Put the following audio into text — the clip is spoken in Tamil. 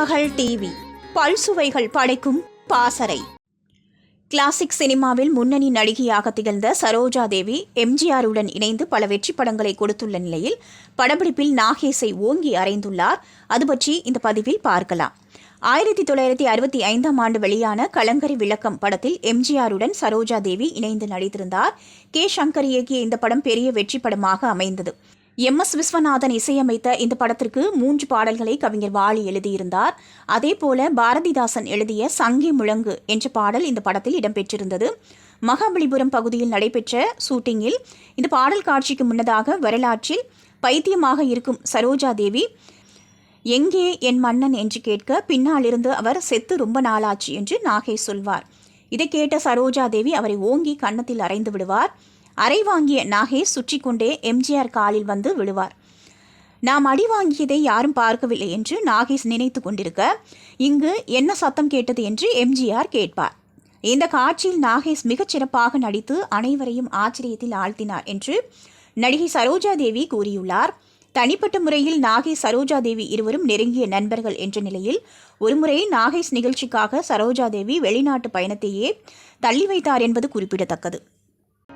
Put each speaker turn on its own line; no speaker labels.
மகள் டிவி. பல்சுவைகள் படைக்கும் பாசறை. கிளாசிக் சினிமாவில் முன்னணி நடிகையாக திகழ்ந்த சரோஜா தேவி எம்ஜிஆருடன் இணைந்து பல வெற்றி படங்களை கொடுத்துள்ள நிலையில் படப்பிடிப்பில் நாகேஷை ஓங்கி அறைந்துள்ளார். அது பற்றி இந்த பதிவில் பார்க்கலாம். ஆயிரத்தி தொள்ளாயிரத்தி அறுபத்தி ஐந்தாம் ஆண்டு வெளியான கலங்கரி விளக்கம் படத்தில் எம்ஜிஆருடன் சரோஜா தேவி இணைந்து நடித்திருந்தார். கே. சங்கர் இயக்கிய இந்த படம் பெரிய வெற்றி படமாக அமைந்தது. எம் எஸ் விஸ்வநாதன் இசையமைத்த இந்த படத்திற்கு மூன்று பாடல்களை கவிஞர் வாலி எழுதியிருந்தார். அதேபோல பாரதிதாசன் எழுதிய சங்கி முழங்கு என்ற பாடல் இந்த படத்தில் இடம்பெற்றிருந்தது. மகாபலிபுரம் பகுதியில் நடைபெற்ற ஷூட்டிங்கில் இந்த பாடல் காட்சிக்கு முன்னதாக வரலாற்றில் பைத்தியமாக இருக்கும் சரோஜா தேவி எங்கே என் மன்னன்? என்று கேட்க பின்னாலிருந்து அவர் செத்து ரொம்ப நாளாச்சு என்று நாகை சொல்வார். இதை கேட்ட சரோஜா தேவி அவரை ஓங்கி கன்னத்தில் அரைந்து விடுவார். அறை வாங்கிய நாகேஷ் சுற்றி கொண்டே எம்ஜிஆர் காலில் வந்து விழுவார். நாம் அடி வாங்கியதை யாரும் பார்க்கவில்லை என்று நாகேஷ் நினைத்து கொண்டிருக்க இங்கு என்ன சத்தம் கேட்டது என்று எம்ஜிஆர் கேட்பார். இந்த காட்சியில் நாகேஷ் மிகச் சிறப்பாக நடித்து அனைவரையும் ஆச்சரியத்தில் ஆழ்த்தினார் என்று நடிகை சரோஜா தேவி கூறியுள்ளார். தனிப்பட்ட முறையில் நாகேஷ் சரோஜா தேவி இருவரும் நெருங்கிய நண்பர்கள் என்ற நிலையில் ஒருமுறை நாகேஷ் நிகழ்ச்சிக்காக சரோஜா தேவி வெளிநாட்டு பயணத்தையே தள்ளி வைத்தார் என்பது குறிப்பிடத்தக்கது.